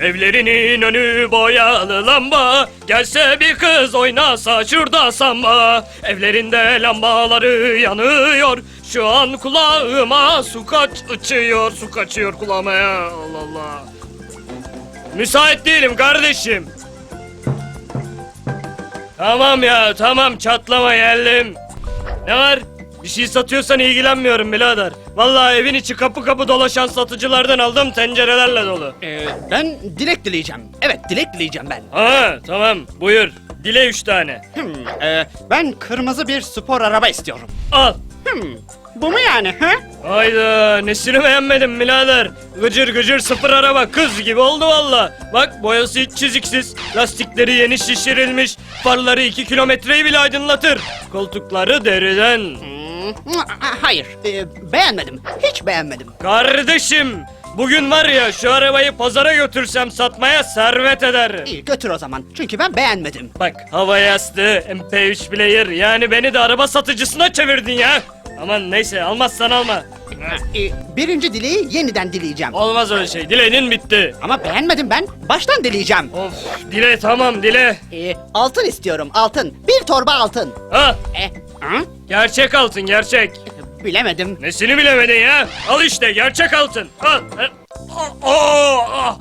Evlerinin önü boyalı lamba. Gelse bir kız oynasa şurada samba. Evlerinde lambaları yanıyor. Şu an kulağıma su kaçıyor Su kaçıyor kulağıma. Ya Allah Allah. Müsait değilim kardeşim. Tamam ya tamam çatlama geldim. Ne var? Bir şey satıyorsan ilgilenmiyorum birader. Vallahi evin içi kapı kapı dolaşan satıcılardan aldım tencerelerle dolu. Ee, ben dilek dileyeceğim. Evet dilek dileyeceğim ben. Ha tamam buyur. Dile üç tane. Hmm, ee, ben kırmızı bir spor araba istiyorum. Al. Hmm, bu mu yani? He? Hayda nesini beğenmedim birader. Gıcır gıcır sıfır araba kız gibi oldu valla. Bak boyası hiç çiziksiz. Lastikleri yeni şişirilmiş. Farları iki kilometreyi bile aydınlatır. Koltukları deriden. Hmm, hayır, ee, beğenmedim. Hiç beğenmedim. Kardeşim bugün var ya şu arabayı pazara götürsem satmaya servet eder. İyi götür o zaman. Çünkü ben beğenmedim. Bak hava yastığı, MP3 player yani beni de araba satıcısına çevirdin ya. Aman neyse almazsan alma. Ee, birinci dileği yeniden dileyeceğim. Olmaz öyle şey dilenin bitti. Ama beğenmedim ben. Baştan dileyeceğim. Of dile tamam dile. Ee, altın istiyorum, altın. Bir torba altın. Ha E, hı? gerçek altın gerçek. Bilemedim. Nesini bilemedin ya? Al işte gerçek altın. Al. Aa, aa, aa.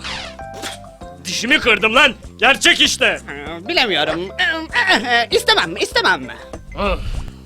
Dişimi kırdım lan. Gerçek işte. Ee, bilemiyorum. Ee, e, istemem, istemem. Ah,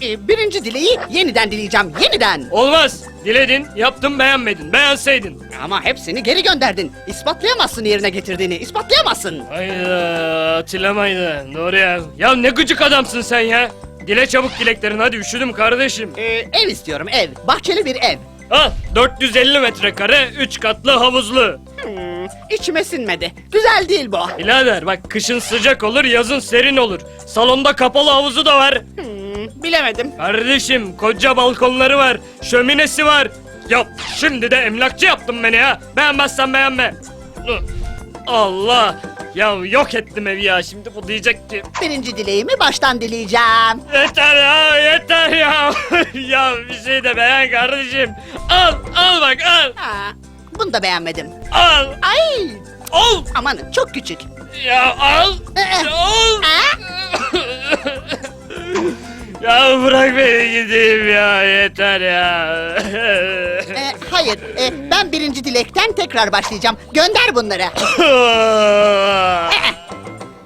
Ee, birinci dileği yeniden dileyeceğim, yeniden. Olmaz. Diledin, yaptım beğenmedin. Beğenseydin. Ama hepsini geri gönderdin. İspatlayamazsın yerine getirdiğini, ispatlayamazsın. Hayda hatırlamaydı. Doğru ya. Ya ne gıcık adamsın sen ya. Dile çabuk dileklerin hadi üşüdüm kardeşim. Ee, ev istiyorum, ev. Bahçeli bir ev. Al 450 metrekare 3 katlı havuzlu. Hmm, içime sinmedi. Güzel değil bu. Birader bak kışın sıcak olur yazın serin olur. Salonda kapalı havuzu da var. Hmm, bilemedim. Kardeşim koca balkonları var. Şöminesi var. Ya şimdi de emlakçı yaptın beni ya. Beğenmezsen beğenme. Allah. Ya yok ettim evi ya. Şimdi bu diyecek ki Birinci dileğimi baştan dileyeceğim. Yeter ya yeter ya. ya bir şey de beğen kardeşim. Al al bak al. Ha, bunu da beğenmedim. Al Ay, al. aman çok küçük. Ya al. Ya bırak beni gideyim ya yeter ya. Ee, hayır, e, ben birinci dilekten tekrar başlayacağım. Gönder bunları. Ee,